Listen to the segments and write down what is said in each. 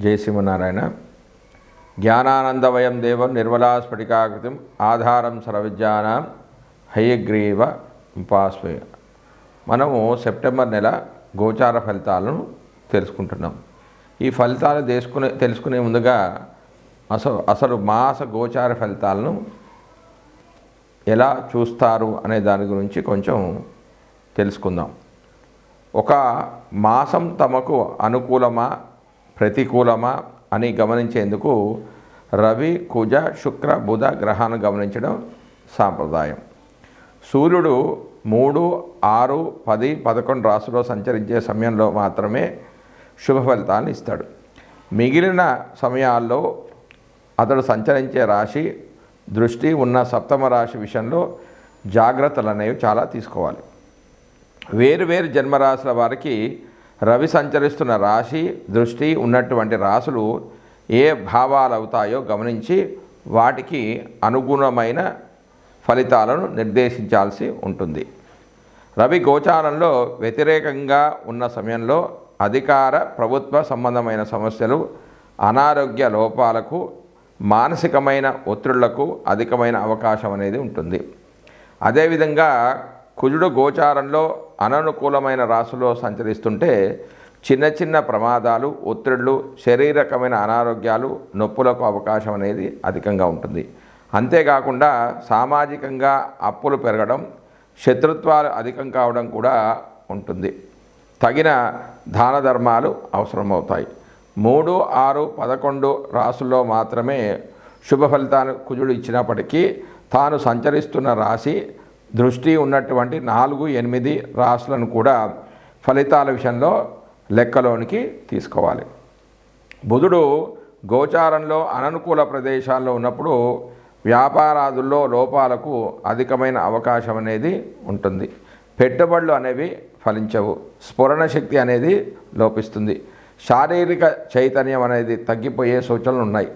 జయసింహనారాయణ జ్ఞానానందవయం దేవం నిర్మలా స్ఫటికాకృతిం ఆధారం సర్వవిద్యానాం హయగ్రీవ ఉపాస్మయ మనము సెప్టెంబర్ నెల గోచార ఫలితాలను తెలుసుకుంటున్నాం. ఈ ఫలితాలు తెలుసుకునే తెలుసుకునే ముందుగా అసలు అసలు మాస గోచార ఫలితాలను ఎలా చూస్తారు అనే దాని గురించి కొంచెం తెలుసుకుందాం. ఒక మాసం తమకు అనుకూలమా ప్రతికూలమా అని గమనించేందుకు రవి కుజ శుక్ర బుధ గ్రహాన్ని గమనించడం సాంప్రదాయం. సూర్యుడు మూడు ఆరు పది పదకొండు రాసులో సంచరించే సమయంలో మాత్రమే శుభ ఫలితాలను ఇస్తాడు. మిగిలిన సమయాల్లో అతడు సంచరించే రాశి దృష్టి ఉన్న సప్తమ రాశి విషయంలో జాగ్రత్తలు అనేవి చాలా తీసుకోవాలి. వేరు వేరు జన్మరాశుల వారికి రవి సంచరిస్తున్న రాశి దృష్టి ఉన్నటువంటి రాశులు ఏ భావాలు అవుతాయో గమనించి వాటికి అనుగుణమైన ఫలితాలను నిర్దేశించాల్సి ఉంటుంది. రవి గోచారంలో వ్యతిరేకంగా ఉన్న సమయంలో అధికార ప్రభుత్వ సంబంధమైన సమస్యలు అనారోగ్య లోపాలకు మానసికమైన ఒత్తిళ్ళకు అధికమైన అవకాశం అనేది ఉంటుంది. అదేవిధంగా కుజుడు గోచారంలో అననుకూలమైన రాశిలో సంచరిస్తుంటే చిన్న చిన్న ప్రమాదాలు ఒత్తిళ్ళు శరీరకమైన అనారోగ్యాలు నొప్పులకు అవకాశం అనేది అధికంగా ఉంటుంది. అంతేకాకుండా సామాజికంగా అప్పులు పెరగడం శత్రుత్వాలు అధికం కావడం కూడా ఉంటుంది. తగిన దాన ధర్మాలు అవసరమవుతాయి. మూడు ఆరు పదకొండు రాసుల్లో మాత్రమే శుభ ఫలితాలు కుజుడు ఇచ్చినప్పటికీ తాను సంచరిస్తున్న రాశి దృష్టి ఉన్నటువంటి నాలుగు ఎనిమిది రాసులను కూడా ఫలితాల విషయంలో లెక్కలోనికి తీసుకోవాలి. బుధుడు గోచారంలో అననుకూల ప్రదేశాల్లో ఉన్నప్పుడు వ్యాపారాదుల్లో లోపాలకు అధికమైన అవకాశం అనేది ఉంటుంది. పెట్టుబడులు అనేవి ఫలించవు. స్ఫురణ శక్తి అనేది లోపిస్తుంది. శారీరక చైతన్యం అనేది తగ్గిపోయే సూచనలు ఉన్నాయి.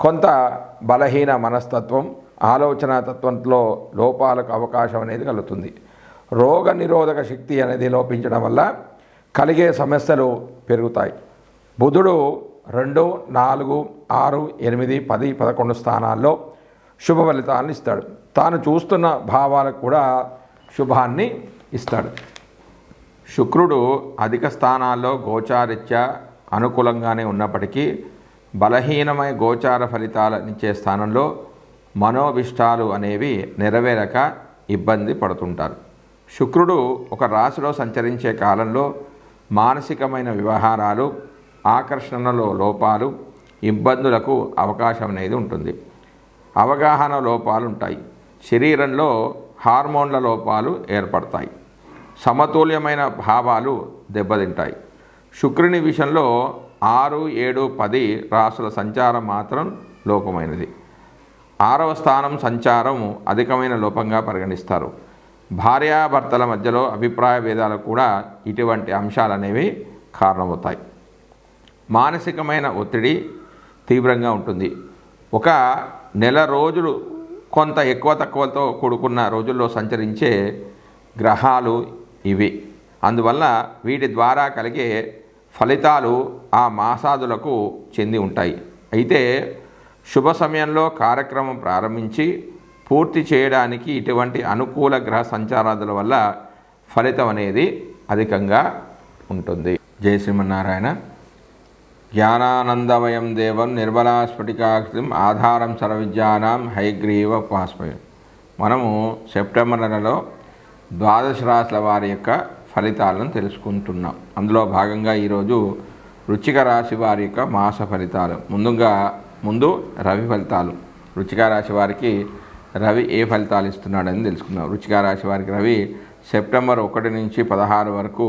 కొంత బలహీన మనస్తత్వం ఆలోచన తత్వంలో లోపాలకు అవకాశం అనేది కలుగుతుంది. రోగ నిరోధక శక్తి అనేది లోపించడం వల్ల కలిగే సమస్యలు పెరుగుతాయి. బుధుడు రెండు నాలుగు ఆరు ఎనిమిది పది పదకొండు స్థానాల్లో శుభ ఫలితాలను ఇస్తాడు. తాను చూస్తున్న భావాలకు కూడా శుభాన్ని ఇస్తాడు. శుక్రుడు అధిక స్థానాల్లో గోచారిత్య అనుకూలంగానే ఉన్నప్పటికీ బలహీనమైన గోచార ఫలితాలనిచ్చే స్థానంలో మనోభిష్టాలు అనేవి నెరవేరక ఇబ్బంది పడుతుంటారు. శుక్రుడు ఒక రాశిలో సంచరించే కాలంలో మానసికమైన వ్యవహారాలు ఆకర్షణలో లోపాలు ఇబ్బందులకు అవకాశం అనేది ఉంటుంది. అవగాహన లోపాలు ఉంటాయి శరీరంలో హార్మోన్ల లోపాలు ఏర్పడతాయి. సమతుల్యమైన భావాలు దెబ్బతింటాయి. శుక్రుని విషయంలో ఆరు ఏడు పది రాసుల సంచారం మాత్రం లోపమైనది. ఆరవ స్థానం సంచారం అధికమైన లోపంగా పరిగణిస్తారు. భార్యాభర్తల మధ్యలో అభిప్రాయ భేదాలు కూడా ఇటువంటి అంశాలు అనేవి కారణమవుతాయి. మానసికమైన ఒత్తిడి తీవ్రంగా ఉంటుంది. ఒక నెల రోజులు కొంత ఎక్కువ తక్కువతో కూడుకున్న రోజుల్లో సంచరించే గ్రహాలు ఇవి. అందువల్ల వీటి ద్వారా కలిగే ఫలితాలు ఆ మాసాదులకు చెంది ఉంటాయి. అయితే శుభ సమయంలో కార్యక్రమం ప్రారంభించి పూర్తి చేయడానికి ఇటువంటి అనుకూల గ్రహ సంచారాదుల వల్ల ఫలితం అనేది అధికంగా ఉంటుంది. జయ శ్రీమన్నారాయణ. జ్ఞానానందమయం దేవం నిర్మలా స్ఫటికాకృతిం ఆధారం సర్వవిద్యానాం హైగ్రీవ ఉపాస్మయం మనము సెప్టెంబర్ నెలలో ద్వాదశ రాశుల వారి యొక్క ఫలితాలను తెలుసుకుంటున్నాం. అందులో భాగంగా ఈరోజు వృచ్చిక రాశి వారి యొక్క మాస ఫలితాలు. ముందుగా ముందు రవి ఫలితాలు. వృచ్చిక రాశి వారికి రవి ఏ ఫలితాలు ఇస్తున్నాడని తెలుసుకుందాం. వృచ్చిక రాశి వారికి రవి సెప్టెంబర్ ఒకటి నుంచి పదహారు వరకు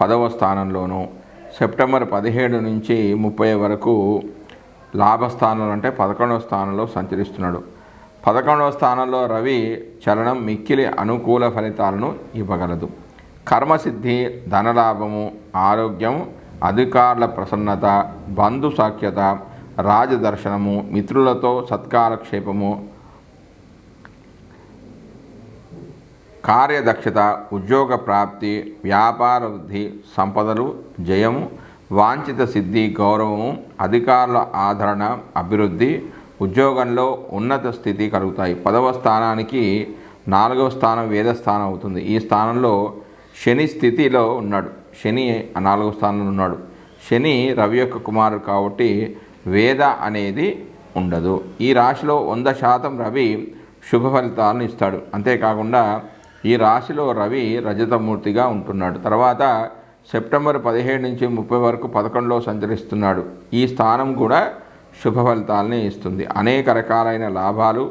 పదవ స్థానంలోను సెప్టెంబర్ పదిహేడు నుంచి ముప్పై వరకు లాభస్థానంలో అంటే పదకొండవ స్థానంలో సంచరిస్తున్నాడు. పదకొండవ స్థానంలో రవి చలనం మిక్కిలి అనుకూల ఫలితాలను ఇవ్వగలదు. కర్మసిద్ధి ధనలాభము ఆరోగ్యం అధికారుల ప్రసన్నత బంధు సాఖ్యత రాజదర్శనము మిత్రులతో సత్కారక్షేపము కార్యదక్షత ఉద్యోగ ప్రాప్తి వ్యాపార వృద్ధి సంపదలు జయము వాంఛిత సిద్ధి గౌరవము అధికారుల ఆదరణ అభివృద్ధి ఉద్యోగంలో ఉన్నత స్థితి కలుగుతాయి. పదవ స్థానానికి నాలుగవ స్థానం వేద స్థానం అవుతుంది. ఈ స్థానంలో శని స్థితిలో ఉన్నాడు. శని ఆ నాలుగవ స్థానంలో ఉన్నాడు. శని రవి యొక్క కుమారుడు కాబట్టి వేద అనేది ఉండదు. ఈ రాశిలో వంద శాతం రవి శుభ ఫలితాలను ఇస్తాడు. అంతేకాకుండా ఈ రాశిలో రవి రజతమూర్తిగా ఉంటున్నాడు. తర్వాత సెప్టెంబర్ పదిహేడు నుంచి ముప్పై వరకు పదకొండులో సంచరిస్తున్నాడు. ఈ స్థానం కూడా శుభ ఫలితాలని ఇస్తుంది. అనేక రకాలైన లాభాలు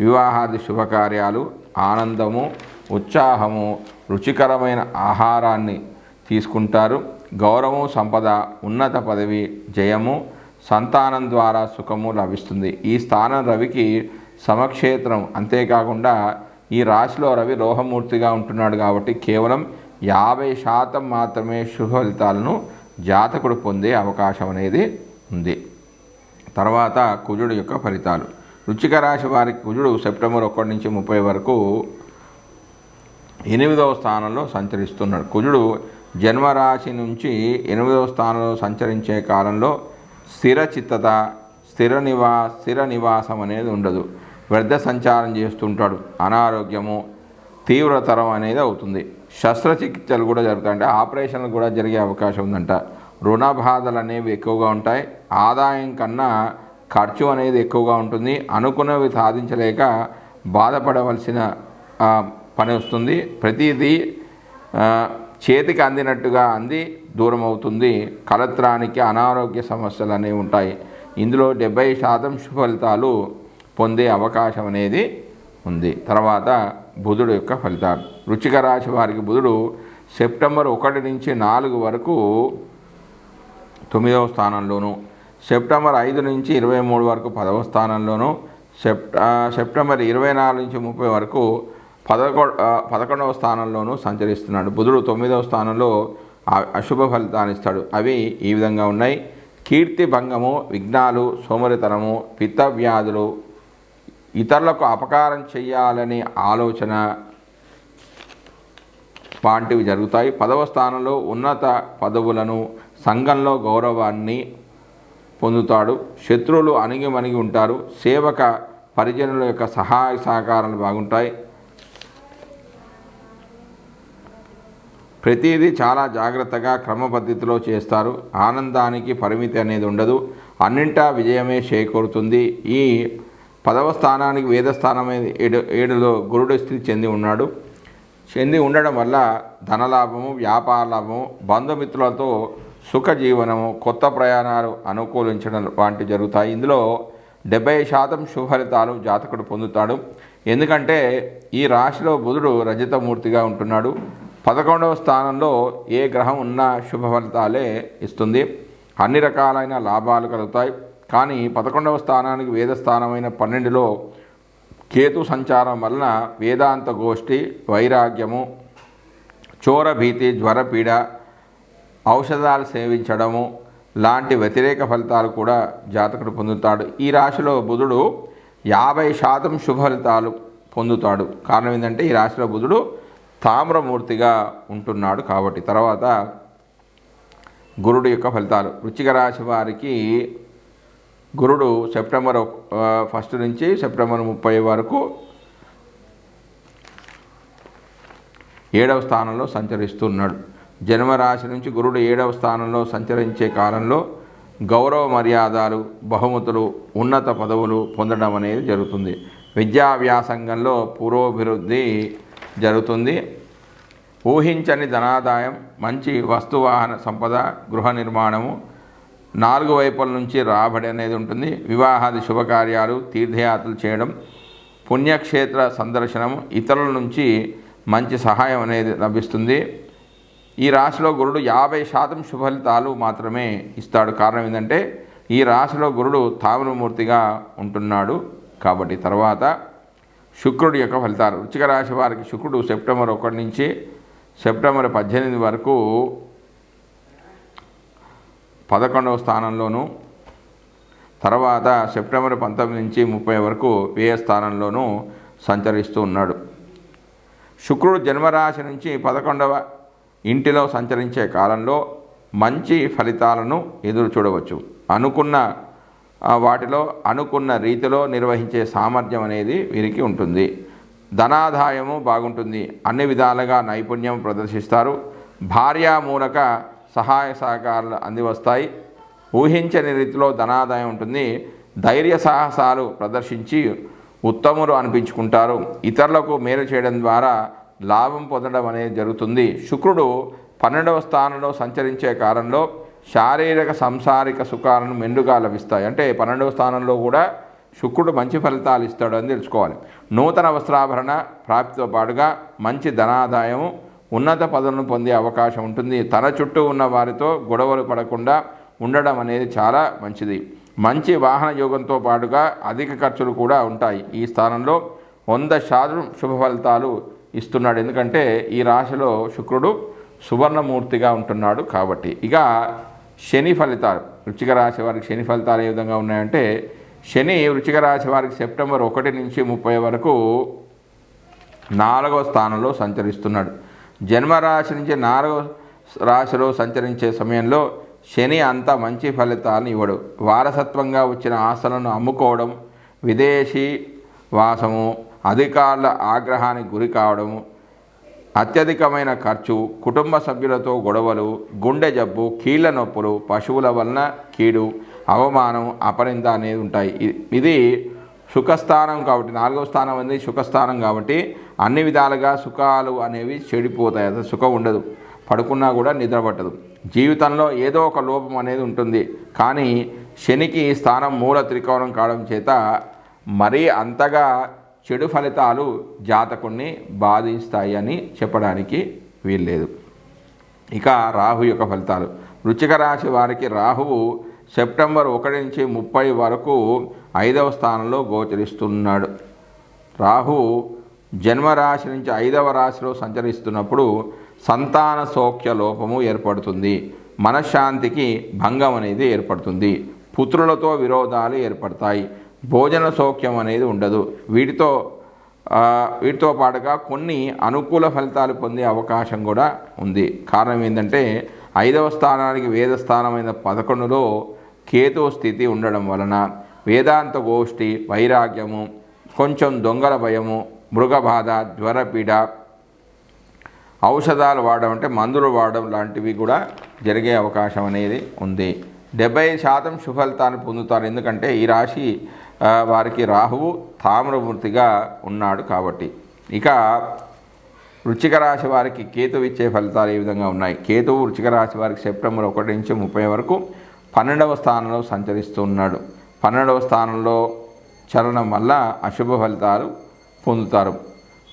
వివాహాది శుభకార్యాలు ఆనందము ఉత్సాహము రుచికరమైన ఆహారాన్ని తీసుకుంటారు. గౌరవం సంపద ఉన్నత పదవి జయము సంతానం ద్వారా సుఖము లభిస్తుంది. ఈ స్థానం రవికి సమక్షేత్రం. అంతేకాకుండా ఈ రాశిలో రవి లోహమూర్తిగా ఉంటున్నాడు కాబట్టి కేవలం యాభై శాతం మాత్రమే శుభ ఫలితాలను జాతకుడు పొందే అవకాశం అనేది ఉంది. తర్వాత కుజుడు యొక్క ఫలితాలు. రుచిక రాశి వారికి కుజుడు సెప్టెంబర్ ఒకటి నుంచి ముప్పై వరకు ఎనిమిదవ స్థానంలో సంచరిస్తున్నాడు. కుజుడు జన్మరాశి నుంచి ఎనిమిదవ స్థానంలో సంచరించే కాలంలో స్థిర చిత్తత స్థిర నివా స్థిర నివాసం అనేది ఉండదు. వ్యర్థ సంచారం చేస్తుంటాడు. అనారోగ్యము తీవ్రతరం అనేది అవుతుంది. శస్త్రచికిత్సలు కూడా జరుగుతాయి. అంటే ఆపరేషన్లు కూడా జరిగే అవకాశం ఉందంట. రుణ బాధలు అనేవి ఎక్కువగా ఉంటాయి. ఆదాయం కన్నా ఖర్చు అనేది ఎక్కువగా ఉంటుంది. అనుకున్నవి సాధించలేక బాధపడవలసిన పని వస్తుంది. ప్రతిదీ చేతికి అందినట్టుగా అంది. దూరం అవుతుంది కలత్రానికి అనారోగ్య సమస్యలు అనేవి ఉంటాయి. ఇందులో డెబ్బై శాతం ఫలితాలు పొందే అవకాశం అనేది ఉంది. తర్వాత బుధుడు యొక్క ఫలితాలు. రుచిక రాశి వారికి బుధుడు సెప్టెంబర్ ఒకటి నుంచి నాలుగు వరకు తొమ్మిదవ స్థానంలోను సెప్టెంబర్ ఐదు నుంచి ఇరవై మూడు వరకు పదవ స్థానంలోను సెప్ సెప్టెంబర్ ఇరవై నాలుగు నుంచి ముప్పై వరకు పదకొ పదకొండవ స్థానంలోనూ సంచరిస్తున్నాడు. బుధుడు తొమ్మిదవ స్థానంలో అశుభ ఫలితాన్ని ఇస్తాడు అవి ఈ విధంగా ఉన్నాయి. కీర్తి భంగము విఘ్నాలు సోమరితనము పిత్త వ్యాధులు ఇతరులకు అపకారం చేయాలనే ఆలోచన వంటివి జరుగుతాయి. పదవ స్థానంలో ఉన్నత పదవులను సంఘంలో గౌరవాన్ని పొందుతాడు. శత్రువులు అణిగి మణిగి ఉంటారు. సేవక పరిజనుల యొక్క సహాయ సహకారాలు బాగుంటాయి. ప్రతిదీ చాలా జాగ్రత్తగా క్రమపద్ధతిలో చేస్తారు. ఆనందానికి పరిమితి అనేది ఉండదు. అన్నింటా విజయమే చేకూరుతుంది. ఈ పదవ స్థానానికి వేద స్థానం అనేది ఏడు ఏడులో గురుడు స్థితి చెంది ఉన్నాడు. చెంది ఉండడం వల్ల ధనలాభము వ్యాపార లాభము బంధుమిత్రులతో సుఖ జీవనము కొత్త ప్రయాణాలు అనుకూలించడం వంటివి జరుగుతాయి. ఇందులో డెబ్బై శాతం శుభఫలితాలు జాతకుడు పొందుతాడు. ఎందుకంటే ఈ రాశిలో బుధుడు రజతమూర్తిగా ఉంటున్నాడు. పదకొండవ స్థానంలో ఏ గ్రహం ఉన్నా శుభ ఫలితాలే ఇస్తుంది. అన్ని రకాలైన లాభాలు కలుగుతాయి. కానీ పదకొండవ స్థానానికి వేద స్థానమైన పన్నెండులో కేతు సంచారం వలన వేదాంత గోష్ఠి వైరాగ్యము చోరభీతి జ్వరపీడ ఔషధాలు సేవించడము లాంటి వ్యతిరేక ఫలితాలు కూడా జాతకుడు పొందుతాడు. ఈ రాశిలో బుధుడు యాభై శాతం శుభ ఫలితాలు పొందుతాడు. కారణం ఏంటంటే ఈ రాశిలో బుధుడు తామ్రమూర్తిగా ఉంటున్నాడు కాబట్టి తర్వాత గురుడు యొక్క ఫలితాలు. వృచ్చిక రాశి వారికి గురుడు సెప్టెంబర్ ఒక- ఫస్ట్ నుంచి సెప్టెంబర్ ముప్పై వరకు ఏడవ స్థానంలో సంచరిస్తున్నాడు. జన్మరాశి నుంచి గురుడు ఏడవ స్థానంలో సంచరించే కాలంలో గౌరవ మర్యాదలు బహుమతులు ఉన్నత పదవులు పొందడం అనేది జరుగుతుంది. విద్యా వ్యాసంగంలో పురోభివృద్ధి జరుగుతుంది. ఊహించని ధనాదాయం మంచి వస్తువాహన సంపద గృహ నిర్మాణము నాలుగు వైపుల నుంచి రాబడి అనేది ఉంటుంది. వివాహాది శుభకార్యాలు తీర్థయాత్రలు చేయడం పుణ్యక్షేత్ర సందర్శనం ఇతరుల నుంచి మంచి సహాయం అనేది లభిస్తుంది. ఈ రాశిలో గురుడు యాభై శాతం శుభలితాలు మాత్రమే ఇస్తాడు. కారణం ఏంటంటే ఈ రాశిలో గురుడు తామ్రమూర్తిగా ఉంటున్నాడు. కాబట్టి తర్వాత శుక్రుడి యొక్క ఫలితాలు. వృచ్చిక రాశి వారికి శుక్రుడు సెప్టెంబర్ ఒకటి నుంచి సెప్టెంబర్ పద్దెనిమిది వరకు పదకొండవ స్థానంలోను తర్వాత సెప్టెంబర్ పంతొమ్మిది నుంచి ముప్పై వరకు వ్యయ స్థానంలోనూ సంచరిస్తూ ఉన్నాడు. శుక్రుడు జన్మరాశి నుంచి పదకొండవ ఇంటిలో సంచరించే కాలంలో మంచి ఫలితాలను ఎదురు చూడవచ్చు. అనుకున్న వాటిలో అనుకున్న రీతిలో నిర్వహించే సామర్థ్యం అనేది వీరికి ఉంటుంది. ధనాదాయము బాగుంటుంది. అన్ని విధాలుగా నైపుణ్యం ప్రదర్శిస్తారు. భార్యామూలక సహాయ సహకారాలు అందివస్తాయి. ఊహించని రీతిలో ధనాదాయం ఉంటుంది. ధైర్య సాహసాలు ప్రదర్శించి ఉత్తములు అనిపించుకుంటారు. ఇతరులకు మేలు చేయడం ద్వారా లాభం పొందడం అనేది జరుగుతుంది. శుక్రుడు పన్నెండవ స్థానంలో సంచరించే కాలంలో శారీరక సంసారిక సుఖాలను మెండుగా లభిస్తాయి. అంటే పన్నెండవ స్థానంలో కూడా శుక్రుడు మంచి ఫలితాలు ఇస్తాడు అని తెలుసుకోవాలి. నూతన వస్త్రాభరణ ప్రాప్తితో పాటుగా మంచి ధనాదాయము ఉన్నత పదవులను పొందే అవకాశం ఉంటుంది. తన చుట్టూ ఉన్న వారితో గొడవలు పడకుండా ఉండడం అనేది చాలా మంచిది. మంచి వాహన యోగంతో పాటుగా అధిక ఖర్చులు కూడా ఉంటాయి. ఈ స్థానంలో వంద శాతం శుభ ఫలితాలు ఇస్తున్నాడు. ఎందుకంటే ఈ రాశిలో శుక్రుడు సువర్ణమూర్తిగా ఉంటున్నాడు కాబట్టి. ఇక శని ఫలితాలు వృచ్చిక రాశి వారికి శని ఫలితాలు ఏ విధంగా ఉన్నాయంటే శని వృచ్చిక రాశి వారికి సెప్టెంబర్ ఒకటి నుంచి ముప్పై వరకు నాలుగవ స్థానంలో సంచరిస్తున్నాడు. జన్మరాశి నుంచి నాలుగవ రాశిలో సంచరించే సమయంలో శని అంత మంచి ఫలితాలను ఇవ్వడు. వారసత్వంగా వచ్చిన ఆశలను అమ్ముకోవడం విదేశీ వాసము అధికారుల ఆగ్రహానికి గురి కావడము అత్యధికమైన ఖర్చు కుటుంబ సభ్యులతో గొడవలు గుండె జబ్బు కీళ్ళ నొప్పులు పశువుల వలన కీడు అవమానం అపరింద అనేది ఉంటాయి. ఇది సుఖస్థానం కాబట్టి నాలుగవ స్థానం అనేది సుఖస్థానం కాబట్టి అన్ని విధాలుగా సుఖాలు అనేవి చెడిపోతాయి. అసలు సుఖం ఉండదు. పడుకున్నా కూడా నిద్ర పట్టదు. జీవితంలో ఏదో ఒక లోపం అనేది ఉంటుంది. కానీ శనికి స్థానం మూల త్రికోణం కావడం చేత మరీ అంతగా చెడు ఫలితాలు జాతకుణ్ణి బాధిస్తాయి అని చెప్పడానికి వీల్లేదు. ఇక రాహు యొక్క ఫలితాలు. వృచ్చిక రాశి వారికి రాహువు సెప్టెంబర్ ఒకటి నుంచి ముప్పై వరకు ఐదవ స్థానంలో గోచరిస్తున్నాడు. రాహు జన్మరాశి నుంచి ఐదవ రాశిలో సంచరిస్తున్నప్పుడు సంతాన సౌఖ్య లోపము ఏర్పడుతుంది. మనశ్శాంతికి భంగం అనేది ఏర్పడుతుంది. పుత్రులతో విరోధాలు ఏర్పడతాయి. భోజన సౌఖ్యం అనేది ఉండదు. వీటితో వీటితో పాటుగా కొన్ని అనుకూల ఫలితాలు పొందే అవకాశం కూడా ఉంది. కారణం ఏంటంటే ఐదవ స్థానానికి వేద స్థానమైన పదకొండులో కేతు స్థితి ఉండడం వలన వేదాంత గోష్ఠి వైరాగ్యము కొంచెం దొంగల భయము మృగబాధ జ్వరపీడ ఔషధాలు వాడడం అంటే మందులు వాడడం లాంటివి కూడా జరిగే అవకాశం అనేది ఉంది. డెబ్బై శాతం సుఫలితాన్ని పొందుతారు. ఎందుకంటే ఈ రాశి వారికి రాహువు తామ్రమూర్తిగా ఉన్నాడు కాబట్టి. ఇక వృచ్చిక రాశి వారికి కేతు ఇచ్చే ఫలితాలు ఏ విధంగా ఉన్నాయి? కేతువు వృచ్చిక రాశి వారికి సెప్టెంబర్ ఒకటి నుంచి ముప్పై వరకు పన్నెండవ స్థానంలో సంచరిస్తూ ఉన్నాడు. పన్నెండవ స్థానంలో చలనం వల్ల అశుభ ఫలితాలు పొందుతారు.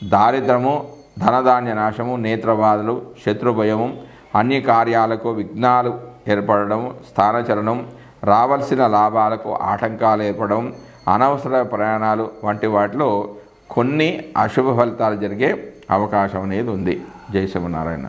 దారిద్రము ధనధాన్య నాశము నేత్రబాధలు శత్రుభయము అన్ని కార్యాలకు విఘ్నాలు ఏర్పడడం స్థానచలనం రావాల్సిన లాభాలకు ఆటంకాలు ఏర్పడడం అనవసర ప్రయాణాలు వంటి వాటిలో కొన్ని అశుభ ఫలితాలు జరిగే అవకాశం అనేది ఉంది. జై శివనారాయణ